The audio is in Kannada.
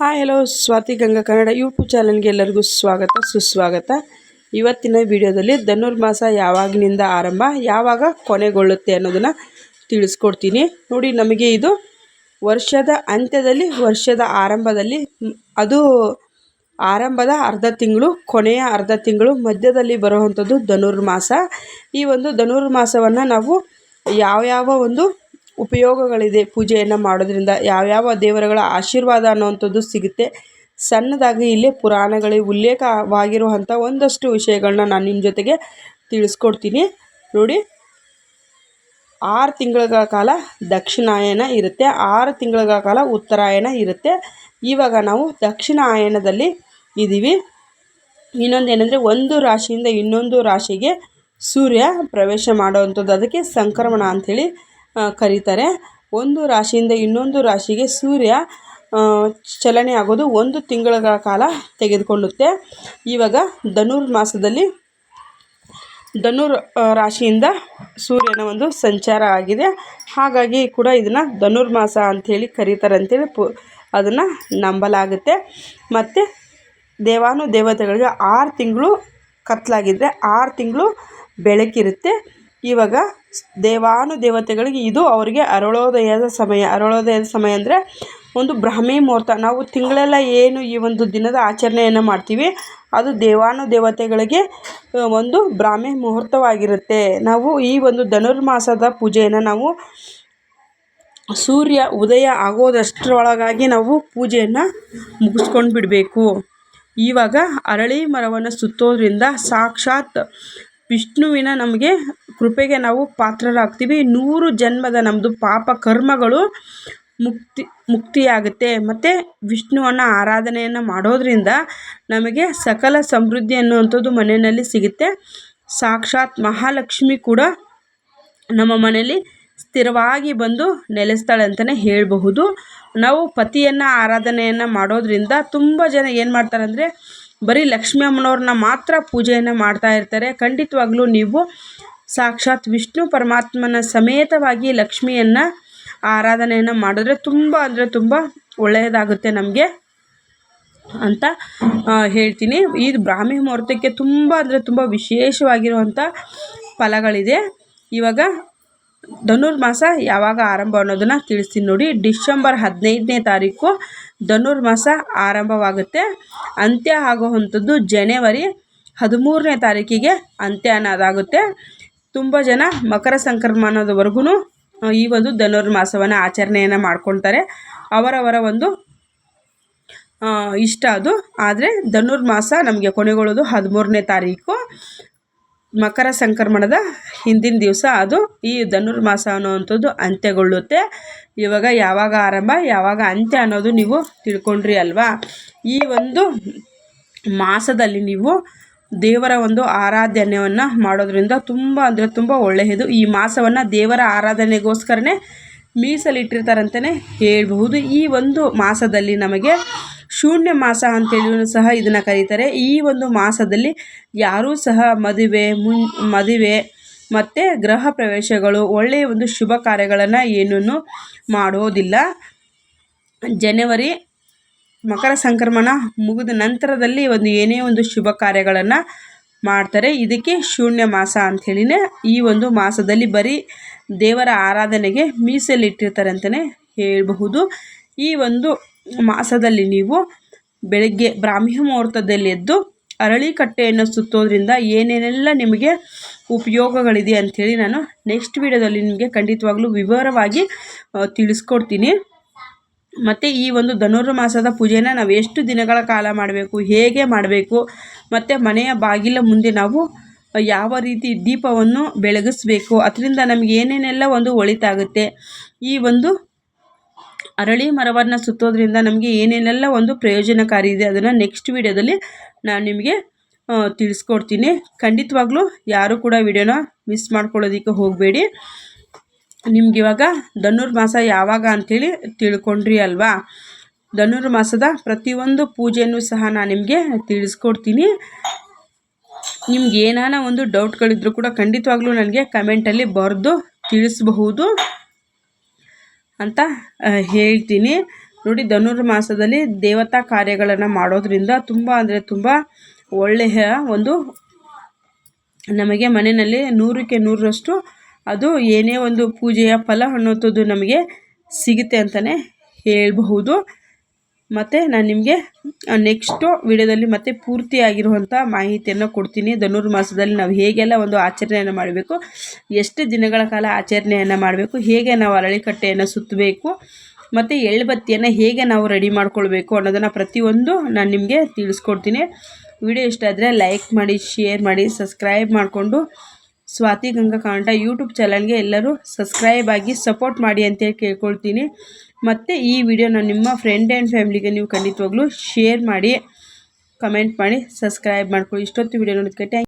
Hi hello Swathi Ganga Kannada YouTube ಚಾನಲ್ಗೆ ಎಲ್ಲರಿಗೂ ಸ್ವಾಗತ, ಸುಸ್ವಾಗತ. ಇವತ್ತಿನ ವಿಡಿಯೋದಲ್ಲಿ ಧನುರ್ಮಾಸ ಯಾವಾಗಿನಿಂದ ಆರಂಭ, ಯಾವಾಗ ಕೊನೆಗೊಳ್ಳುತ್ತೆ ಅನ್ನೋದನ್ನು ತಿಳಿಸ್ಕೊಡ್ತೀನಿ. ನೋಡಿ, ನಮಗೆ ಇದು ವರ್ಷದ ಅಂತ್ಯದಲ್ಲಿ, ವರ್ಷದ ಆರಂಭದಲ್ಲಿ, ಅದು ಆರಂಭದ ಅರ್ಧ ತಿಂಗಳು, ಕೊನೆಯ ಅರ್ಧ ತಿಂಗಳು ಮಧ್ಯದಲ್ಲಿ ಬರುವಂಥದ್ದು ಧನುರ್ಮಾಸ ಈ ಒಂದು ಧನುರ್ಮಾಸವನ್ನು ನಾವು ಯಾವ್ಯಾವ ಒಂದು ಉಪಯೋಗಗಳಿದೆ ಪೂಜೆಯನ್ನು ಮಾಡೋದ್ರಿಂದ. ಯಾವ್ಯಾವ ದೇವರುಗಳ ಆಶೀರ್ವಾದ ಅನ್ನುವಂಥದ್ದು ಸಿಗುತ್ತೆ. ಸಣ್ಣದಾಗಿ ಇಲ್ಲಿ ಪುರಾಣಗಳಿಗೆ ಉಲ್ಲೇಖವಾಗಿರುವಂಥ ಒಂದಷ್ಟು ವಿಷಯಗಳನ್ನ ನಾನು ನಿಮ್ಮ ಜೊತೆಗೆ ತಿಳಿಸ್ಕೊಡ್ತೀನಿ. ನೋಡಿ, ಆರು ತಿಂಗಳ ಕಾಲ ದಕ್ಷಿಣಾಯನ ಇರುತ್ತೆ. ಆರು ತಿಂಗಳ ಕಾಲ ಉತ್ತರಾಯಣ ಇರುತ್ತೆ. ಇವಾಗ ನಾವು ದಕ್ಷಿಣಾಯನದಲ್ಲಿ ಇದ್ದೀವಿ. ಇನ್ನೊಂದು ಏನಂದರೆ, ಒಂದು ರಾಶಿಯಿಂದ ಇನ್ನೊಂದು ರಾಶಿಗೆ ಸೂರ್ಯ ಪ್ರವೇಶ ಮಾಡುವಂಥದ್ದು. ಅದಕ್ಕೆ ಸಂಕ್ರಮಣ ಅಂಥೇಳಿ ಕರೀತಾರೆ. ಒಂದು ರಾಶಿಯಿಂದ ಇನ್ನೊಂದು ರಾಶಿಗೆ ಸೂರ್ಯ ಚಲನೆ ಆಗೋದು ಒಂದು ತಿಂಗಳ ಕಾಲ ತೆಗೆದುಕೊಳ್ಳುತ್ತೆ. ಇವಾಗ ಧನುರ್ಮಾಸದಲ್ಲಿ ಧನುರ್ ರಾಶಿಯಿಂದ ಸೂರ್ಯನ ಒಂದು ಸಂಚಾರ ಆಗಿದೆ. ಹಾಗಾಗಿ ಕೂಡ ಇದನ್ನು ಧನುರ್ಮಾಸ ಅಂಥೇಳಿ ಕರೀತಾರೆ ಅಂಥೇಳಿ ಪು, ಅದನ್ನು ನಂಬಲಾಗುತ್ತೆ. ಮತ್ತು ದೇವಾನು ದೇವತೆಗಳಿಗೆ ಆರು ತಿಂಗಳು ಕತ್ತಲಾಗಿದ್ದರೆ ಆರು ತಿಂಗಳು ಬೆಳಕಿರುತ್ತೆ. ಇವಾಗ ದೇವಾನು ದೇವತೆಗಳಿಗೆ ಇದು ಅವರಿಗೆ ಅರಳೋದಯದ ಸಮಯ. ಅರಳೋದಯದ ಸಮಯ ಅಂದರೆ ಒಂದು ಬ್ರಾಹ್ಮಿ ಮುಹೂರ್ತ. ನಾವು ತಿಂಗಳೆಲ್ಲ ಏನು ಈ ಒಂದು ದಿನದ ಆಚರಣೆಯನ್ನು ಮಾಡ್ತೀವಿ, ಅದು ದೇವಾನು ದೇವತೆಗಳಿಗೆ ಒಂದು ಬ್ರಾಹ್ಮಿ ಮುಹೂರ್ತವಾಗಿರುತ್ತೆ. ನಾವು ಈ ಒಂದು ಧನುರ್ಮಾಸದ ಪೂಜೆಯನ್ನು ನಾವು ಸೂರ್ಯ ಉದಯ ಆಗೋದಷ್ಟರೊಳಗಾಗಿ ನಾವು ಪೂಜೆಯನ್ನು ಮುಗಿಸ್ಕೊಂಡು ಬಿಡಬೇಕು ಇವಾಗ ಅರಳಿ ಮರವನ್ನು ಸುತ್ತೋದ್ರಿಂದ ಸಾಕ್ಷಾತ್ ವಿಷ್ಣುವಿನ ನಮಗೆ ಕೃಪೆಗೆ ನಾವು ಪಾತ್ರರಾಗ್ತೀವಿ. ನೂರು ಜನ್ಮದ ನಮ್ಮದು ಪಾಪ ಕರ್ಮಗಳು ಮುಕ್ತಿ, ಮುಕ್ತಿಯಾಗುತ್ತೆ. ಮತ್ತು ವಿಷ್ಣುವನ್ನು ಆರಾಧನೆಯನ್ನು ಮಾಡೋದರಿಂದ ನಮಗೆ ಸಕಲ ಸಮೃದ್ಧಿ ಅನ್ನುವಂಥದ್ದು ಮನೆಯಲ್ಲಿ ಸಿಗುತ್ತೆ. ಸಾಕ್ಷಾತ್ ಮಹಾಲಕ್ಷ್ಮಿ ಕೂಡ ನಮ್ಮ ಮನೆಯಲ್ಲಿ ಸ್ಥಿರವಾಗಿ ಬಂದು ನೆಲೆಸ್ತಾಳೆ ಅಂತಲೇ ಹೇಳಬಹುದು. ನಾವು ಪತಿಯನ್ನು ಆರಾಧನೆಯನ್ನು ಮಾಡೋದರಿಂದ ತುಂಬ ಜನ ಏನು ಮಾಡ್ತಾರೆ ಅಂದರೆ ಬರೀ ಲಕ್ಷ್ಮೀ ಅಮ್ಮನವ್ರನ್ನ ಮಾತ್ರ ಪೂಜೆಯನ್ನು ಮಾಡ್ತಾ ಇರ್ತಾರೆ. ಖಂಡಿತವಾಗ್ಲೂ ನೀವು ಸಾಕ್ಷಾತ್ ವಿಷ್ಣು ಪರಮಾತ್ಮನ ಸಮೇತವಾಗಿ ಲಕ್ಷ್ಮಿಯನ್ನು ಆರಾಧನೆಯನ್ನು ಮಾಡಿದ್ರೆ ತುಂಬ ಅಂದರೆ ತುಂಬ ಒಳ್ಳೆಯದಾಗುತ್ತೆ ನಮಗೆ ಅಂತ ಹೇಳ್ತೀನಿ. ಈ ಬ್ರಾಹ್ಮಿ ಮುಹೂರ್ತಕ್ಕೆ ತುಂಬ ಅಂದರೆ ತುಂಬ ವಿಶೇಷವಾಗಿರುವಂಥ ಫಲಗಳಿದೆ. ಇವಾಗ ಧನುರ್ಮಾಸ ಯಾವಾಗ ಆರಂಭ ಅನ್ನೋದನ್ನು ತಿಳಿಸ್ತೀನಿ ನೋಡಿ. ಡಿಸೆಂಬರ್ ಹದಿನೈದನೇ ತಾರೀಕು ಧನುರ್ಮಾಸ ಆರಂಭವಾಗುತ್ತೆ. ಅಂತ್ಯ ಆಗುವಂಥದ್ದು ಜನವರಿ ಹದಿಮೂರನೇ ತಾರೀಕಿಗೆ ಅಂತ್ಯ ಅನ್ನೋದಾಗುತ್ತೆ. ತುಂಬ ಜನ ಮಕರ ಸಂಕ್ರಮಣದವರೆಗೂ ಈ ಒಂದು ಧನುರ್ಮಾಸವನ್ನು ಆಚರಣೆಯನ್ನು ಮಾಡ್ಕೊಳ್ತಾರೆ. ಅವರವರ ಒಂದು ಇಷ್ಟ ಅದು. ಆದರೆ ಧನುರ್ಮಾಸ ನಮಗೆ ಕೊನೆಗೊಳ್ಳೋದು ಹದಿಮೂರನೇ ತಾರೀಕು. ಮಕರ ಸಂಕ್ರಮಣದ ಹಿಂದಿನ ದಿವಸ ಅದು ಈ ಧನುರ್ಮಾಸ ಅನ್ನೋವಂಥದ್ದು ಅಂತ್ಯಗೊಳ್ಳುತ್ತೆ. ಇವಾಗ ಯಾವಾಗ ಆರಂಭ, ಯಾವಾಗ ಅಂತ್ಯ ಅನ್ನೋದು ನೀವು ತಿಳ್ಕೊಂಡ್ರಿ ಅಲ್ವಾ? ಈ ಒಂದು ಮಾಸದಲ್ಲಿ ನೀವು ದೇವರ ಒಂದು ಆರಾಧನೆಯನ್ನು ಮಾಡೋದ್ರಿಂದ ತುಂಬ ಅಂದರೆ ತುಂಬ ಒಳ್ಳೆಯದು. ಈ ಮಾಸವನ್ನು ದೇವರ ಆರಾಧನೆಗೋಸ್ಕರನೇ ಮೀಸಲಿಟ್ಟಿರ್ತಾರಂತಲೇ ಹೇಳ್ಬಹುದು. ಈ ಒಂದು ಮಾಸದಲ್ಲಿ ನಮಗೆ ಶೂನ್ಯ ಮಾಸ ಅಂತೇಳಿಯೂ ಸಹ ಇದನ್ನು ಕರೀತಾರೆ. ಈ ಒಂದು ಮಾಸದಲ್ಲಿ ಯಾರೂ ಸಹ ಮದುವೆ, ಮುನ್, ಮದುವೆ ಮತ್ತು ಗೃಹ ಪ್ರವೇಶಗಳು, ಒಳ್ಳೆಯ ಒಂದು ಶುಭ ಕಾರ್ಯಗಳನ್ನು ಏನನ್ನು ಮಾಡೋದಿಲ್ಲ. ಜನವರಿ ಮಕರ ಸಂಕ್ರಮಣ ಮುಗಿದ ನಂತರದಲ್ಲಿ ಒಂದು ಏನೇ ಒಂದು ಶುಭ ಕಾರ್ಯಗಳನ್ನು ಮಾಡ್ತಾರೆ. ಇದಕ್ಕೆ ಶೂನ್ಯ ಮಾಸ ಅಂಥೇಳಿನೇ ಈ ಒಂದು ಮಾಸದಲ್ಲಿ ಬರೀ ದೇವರ ಆರಾಧನೆಗೆ ಮೀಸಲಿಟ್ಟಿರ್ತಾರೆ ಅಂತಲೇ ಹೇಳಬಹುದು. ಈ ಒಂದು ಮಾಸದಲ್ಲಿ ನೀವು ಬೆಳಗ್ಗೆ ಬ್ರಾಹ್ಮಿ ಮುಹೂರ್ತದಲ್ಲಿ ಎದ್ದು ಅರಳಿಕಟ್ಟೆಯನ್ನು ಸುತ್ತೋದ್ರಿಂದ ಏನೇನೆಲ್ಲ ನಿಮಗೆ ಉಪಯೋಗಗಳಿದೆ ಅಂಥೇಳಿ ನಾನು ನೆಕ್ಸ್ಟ್ ವಿಡಿಯೋದಲ್ಲಿ ನಿಮಗೆ ಖಂಡಿತವಾಗ್ಲೂ ವಿವರವಾಗಿ ತಿಳಿಸ್ಕೊಡ್ತೀನಿ. ಮತ್ತು ಈ ಒಂದು ಧನುರ್ಮಾಸದ ಪೂಜೆನ ನಾವು ಎಷ್ಟು ದಿನಗಳ ಕಾಲ ಮಾಡಬೇಕು, ಹೇಗೆ ಮಾಡಬೇಕು, ಮತ್ತು ಮನೆಯ ಬಾಗಿಲ ಮುಂದೆ ನಾವು ಯಾವ ರೀತಿ ದೀಪವನ್ನು ಬೆಳಗಿಸ್ಬೇಕು, ಅದರಿಂದ ನಮಗೆ ಏನೇನೆಲ್ಲ ಒಂದು ಒಳಿತಾಗುತ್ತೆ, ಈ ಒಂದು ಅರಳಿ ಮರವನ್ನು ಸುತ್ತೋದ್ರಿಂದ ನಮಗೆ ಏನೇನೆಲ್ಲ ಒಂದು ಪ್ರಯೋಜನಕಾರಿ ಇದೆ ಅದನ್ನು ನೆಕ್ಸ್ಟ್ ವಿಡಿಯೋದಲ್ಲಿ ನಾನು ನಿಮಗೆ ತಿಳಿಸ್ಕೊಡ್ತೀನಿ. ಖಂಡಿತವಾಗ್ಲೂ ಯಾರೂ ಕೂಡ ವಿಡಿಯೋನ ಮಿಸ್ ಮಾಡ್ಕೊಳ್ಳೋದಕ್ಕೆ ಹೋಗಬೇಡಿ. ನಿಮ್ಗೆ ಇವಾಗ ಧನುರ್ಮಾಸ ಯಾವಾಗ ಅಂಥೇಳಿ ತಿಳ್ಕೊಂಡ್ರಿ ಅಲ್ವಾ? ಧನುರ್ಮಾಸದ ಪ್ರತಿಯೊಂದು ಪೂಜೆಯನ್ನು ಸಹ ನಾನು ನಿಮಗೆ ತಿಳಿಸ್ಕೊಡ್ತೀನಿ. ನಿಮ್ಗೆ ಏನಾನ ಒಂದು ಡೌಟ್ಗಳಿದ್ರೂ ಕೂಡ ಖಂಡಿತವಾಗ್ಲೂ ನನಗೆ ಕಮೆಂಟಲ್ಲಿ ಬರೆದು ತಿಳಿಸಬಹುದು. ಅಂತ ಹೇಳ್ತೀನಿ. ನೋಡಿ, ಧನುರ್ಮಾಸದಲ್ಲಿ ದೇವತಾ ಕಾರ್ಯಗಳನ್ನು ಮಾಡೋದ್ರಿಂದ ತುಂಬ ಅಂದರೆ ತುಂಬ ಒಳ್ಳೆಯ ಒಂದು ನಮಗೆ ಮನೆಯಲ್ಲಿ ನೂರಕ್ಕೆ ನೂರರಷ್ಟು ಅದು ಏನೇ ಒಂದು ಪೂಜೆಯ ಫಲ ಅನ್ನೋಂಥದ್ದು ನಮಗೆ ಸಿಗುತ್ತೆ ಅಂತಲೇ ಹೇಳಬಹುದು. ಮತ್ತು ನಾನು ನಿಮಗೆ ನೆಕ್ಸ್ಟು ವಿಡಿಯೋದಲ್ಲಿ ಮತ್ತೆ ಪೂರ್ತಿಯಾಗಿರುವಂಥ ಮಾಹಿತಿಯನ್ನು ಕೊಡ್ತೀನಿ. ಧನುರ್ಮಾಸದಲ್ಲಿ ನಾವು ಹೇಗೆಲ್ಲ ಒಂದು ಆಚರಣೆಯನ್ನು ಮಾಡಬೇಕು, ಎಷ್ಟು ದಿನಗಳ ಕಾಲ ಆಚರಣೆಯನ್ನು ಮಾಡಬೇಕು, ಹೇಗೆ ನಾವು ಅರಳಿಕಟ್ಟೆಯನ್ನು ಸುತ್ತಬೇಕು, ಮತ್ತು ಎಳ್ಬತ್ತಿಯನ್ನು ಹೇಗೆ ನಾವು ರೆಡಿ ಮಾಡ್ಕೊಳ್ಬೇಕು ಅನ್ನೋದನ್ನು ಪ್ರತಿಯೊಂದು ನಾನು ನಿಮಗೆ ತಿಳಿಸ್ಕೊಡ್ತೀನಿ. ವಿಡಿಯೋ ಇಷ್ಟ ಆದರೆ ಲೈಕ್ ಮಾಡಿ ಶೇರ್ ಮಾಡಿ ಸಬ್ಸ್ಕ್ರೈಬ್ ಮಾಡಿಕೊಂಡು ಸ್ವಾತಿ ಗಂಗಾ ಕಾಂಡ ಯೂಟ್ಯೂಬ್ ಚಾನಲ್ಗೆ ಎಲ್ಲರೂ ಸಬ್ಸ್ಕ್ರೈಬ್ ಆಗಿ ಸಪೋರ್ಟ್ ಮಾಡಿ ಅಂತೇಳಿ ಕೇಳ್ಕೊಳ್ತೀನಿ. ಮತ್ತು ಈ ವಿಡಿಯೋನ ನಿಮ್ಮ ಫ್ರೆಂಡ್ ಆ್ಯಂಡ್ ಫ್ಯಾಮಿಲಿಗೆ ನೀವು ಖಂಡಿತವಾಗ್ಲೂ ಶೇರ್ ಮಾಡಿ ಕಮೆಂಟ್ ಮಾಡಿ ಸಬ್ಸ್ಕ್ರೈಬ್ ಮಾಡ್ಕೊಳ್ಳಿ. ಇಷ್ಟೊತ್ತು ವಿಡಿಯೋ ನೋಡೋದಕ್ಕೆ ಥ್ಯಾಂಕ್